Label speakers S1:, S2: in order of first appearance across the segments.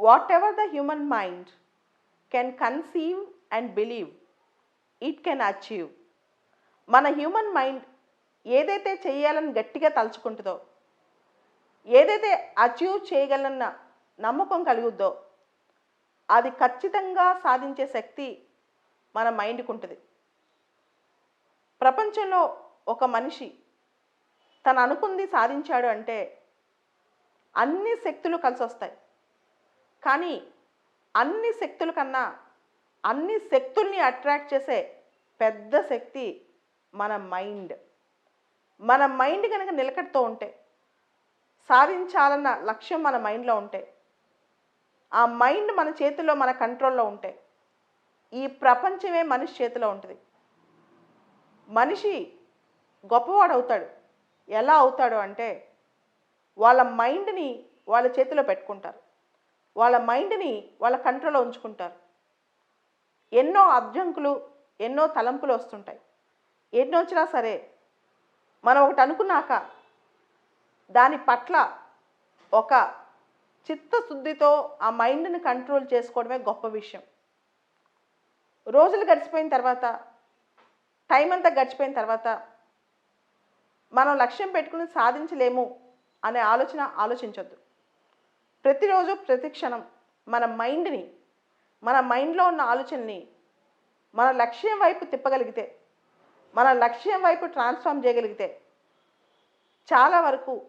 S1: Whatever the human mind can conceive and believe it can achieve మన human mind ఏదైతే చేయాలని గట్టిగా తలుచుకుంటుందో ఏదైతే అచీవ్ చేయగలన్న నమ్మకం కలుగుద్దో అది ఖచ్చితంగా సాధించే శక్తి మన మైండ్కి ఉంటుంది. ప్రపంచంలో ఒక మనిషి తను అనుకుంది సాధించాడు అంటే అన్ని శక్తులు కలిసి వస్తాయి కానీ అన్ని శక్తుల కన్నా అన్ని శక్తుల్ని అట్రాక్ట్ చేసే పెద్ద శక్తి మన మైండ్. మన మైండ్ కనుక నిలకడతో ఉంటే సాధించాలన్న లక్ష్యం మన మైండ్లో ఉంటే ఆ మైండ్ మన చేతిలో మన కంట్రోల్లో ఉంటే ఈ ప్రపంచమే మనిషి చేతిలో ఉంటుంది. మనిషి గొప్పవాడు అవుతాడు. ఎలా అవుతాడు అంటే వాళ్ళ మైండ్ని వాళ్ళ చేతిలో పెట్టుకుంటారు. వాళ్ళ మైండ్ని వాళ్ళ కంట్రోల్లో ఉంచుకుంటారు. ఎన్నో అభ్యంకులు ఎన్నో తలంపులు వస్తుంటాయి. ఎన్నో వచ్చినా సరే మనం ఒకటి అనుకున్నాక దాని పట్ల ఒక చిత్తశుద్ధితో ఆ మైండ్ని కంట్రోల్ చేసుకోవడమే గొప్ప విషయం. రోజులు గడిచిపోయిన తర్వాత టైం అంతా గడిచిపోయిన తర్వాత మనం లక్ష్యం పెట్టుకుని సాధించలేము అనే ఆలోచన ఆలోచించొద్దు. ప్రతిరోజు ప్రతి క్షణం మన మైండ్ని మన మైండ్లో ఉన్న ఆలోచనని మన లక్ష్యం వైపు తిప్పగలిగితే మన లక్ష్యం వైపు ట్రాన్స్ఫార్మ్ చేయగలిగితే చాలా వరకు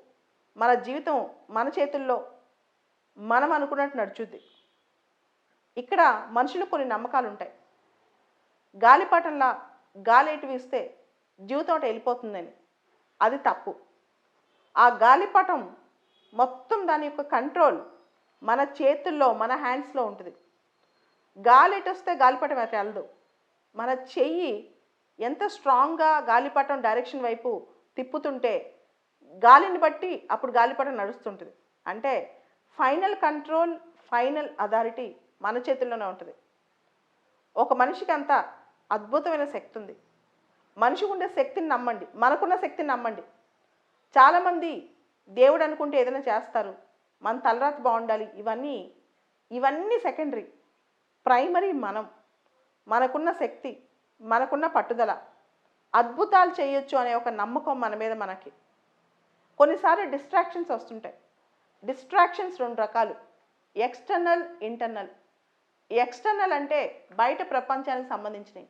S1: మన జీవితం మన చేతుల్లో మనం అనుకున్నట్టు నడుచుద్ది. ఇక్కడ మనుషులు కొన్ని నమ్మకాలు ఉంటాయి గాలిపటంలా గాలి ఎటు వీస్తే జీవితం అటు వెళ్ళిపోతుందని. అది తప్పు. ఆ గాలిపటం మొత్తం దాని యొక్క కంట్రోల్ మన చేతుల్లో మన హ్యాండ్స్లో ఉంటుంది. గాలి ఎటు వస్తే గాలిపటం అటు వెళ్ళదు. మన చెయ్యి ఎంత స్ట్రాంగ్గా గాలిపటం డైరెక్షన్ వైపు తిప్పుతుంటే గాలిని బట్టి అప్పుడు గాలిపటం నడుస్తుంటుంది. అంటే ఫైనల్ కంట్రోల్ ఫైనల్ అథారిటీ మన చేతుల్లోనే ఉంటుంది. ఒక మనిషికి అంత అద్భుతమైన శక్తి ఉంది. మనిషికి ఉండే శక్తిని నమ్మండి. మనకున్న శక్తిని నమ్మండి. చాలామంది దేవుడు అనుకుంటే ఏదైనా చేస్తారు. మన తలరాత బాగుండాలి. ఇవన్నీ ఇవన్నీ సెకండరీ ప్రైమరీ మనం. మనకున్న శక్తి మనకున్న పట్టుదల. అద్భుతాలు చేయొచ్చు అనే ఒక నమ్మకం మన మీద మనకి. కొన్నిసార్లు డిస్ట్రాక్షన్స్ వస్తుంటాయి. డిస్ట్రాక్షన్స్ రెండు రకాలు. ఎక్స్టర్నల్ ఇంటర్నల్ ఎక్స్టర్నల్ అంటే బయట ప్రపంచానికి సంబంధించినవి.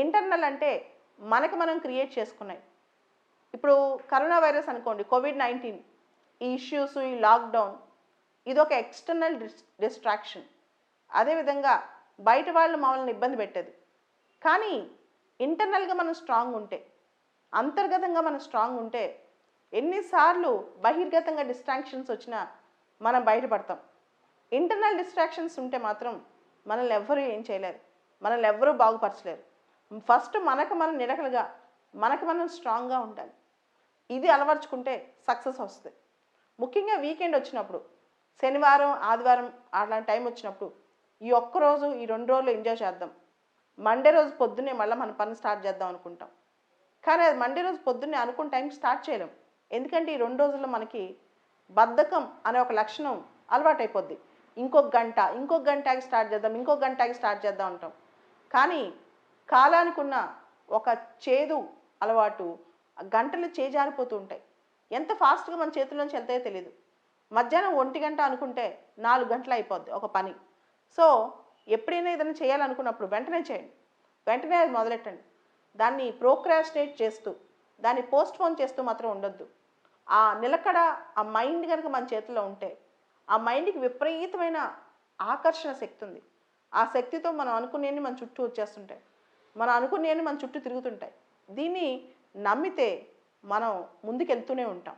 S1: ఇంటర్నల్ అంటే మనకు మనం క్రియేట్ చేసుకున్నాయి. ఇప్పుడు కరోనా వైరస్ అనుకోండి కోవిడ్ నైన్టీన్ ఈ ఇష్యూస్ ఈ లాక్డౌన్ ఇది ఒక ఎక్స్టర్నల్ డిస్ డిస్ట్రాక్షన్ అదేవిధంగా బయట వాళ్ళు మమ్మల్ని ఇబ్బంది పెట్టేది. కానీ ఇంటర్నల్గా మనం స్ట్రాంగ్ ఉంటే అంతర్గతంగా మనం స్ట్రాంగ్ ఉంటే ఎన్నిసార్లు బహిర్గతంగా డిస్ట్రాక్షన్స్ వచ్చినా మనం బయటపడతాం. ఇంటర్నల్ డిస్ట్రాక్షన్స్ ఉంటే మాత్రం మనల్ని ఎవ్వరూ ఏం చేయలేరు. మనల్ని ఎవ్వరూ బాగుపరచలేరు. ఫస్ట్ మనకు మనం నిలకలుగా మనకు మనం స్ట్రాంగ్గా ఉండాలి. ఇది అలవర్చుకుంటే సక్సెస్ వస్తుంది. ముఖ్యంగా వీకెండ్ వచ్చినప్పుడు శనివారం ఆదివారం అలాంటి టైం వచ్చినప్పుడు ఈ ఒక్క రోజు ఈ రెండు రోజులు ఎంజాయ్ చేద్దాం. మండే రోజు పొద్దున్నే మళ్ళీ మన పని స్టార్ట్ చేద్దాం అనుకుంటాం. కానీ అది మండే రోజు పొద్దున్నే అనుకున్న టైంకి స్టార్ట్ చేయలేం. ఎందుకంటే ఈ రెండు రోజుల్లో మనకి బద్ధకం అనే ఒక లక్షణం అలవాటైపోద్ది. ఇంకొక గంట ఇంకొక గంటకి స్టార్ట్ చేద్దాం ఇంకొక గంటకి స్టార్ట్ చేద్దాం అంటాం. కానీ కాలానికి ఉన్న ఒక చేదు అలవాటు గంటలు చేజారిపోతూ ఉంటాయి ఎంత ఫాస్ట్గా మన చేతుల్లోంచి వెళ్తాయో తెలియదు మధ్యాహ్నం ఒంటి గంట అనుకుంటే నాలుగు గంటలు అయిపోద్ది ఒక పని. సో ఎప్పుడైనా ఏదైనా చేయాలనుకున్నప్పుడు వెంటనే చేయండి. వెంటనే అది మొదలెట్టండి. దాన్ని ప్రోక్రాస్టినేట్ చేస్తూ దాన్ని పోస్ట్పోన్ చేస్తూ మాత్రం ఉండొద్దు. ఆ నిలకడ ఆ మైండ్ కనుక మన చేతిలో ఉంటే ఆ మైండ్కి విపరీతమైన ఆకర్షణ శక్తి ఉంది. ఆ శక్తితో మనం అనుకునేవి మన చుట్టూ వచ్చేస్తుంటాయి. మనం అనుకునేవి మన చుట్టూ తిరుగుతుంటాయి. దీన్ని నమ్మితే మనం ముందుకెళ్తూనే ఉంటాం.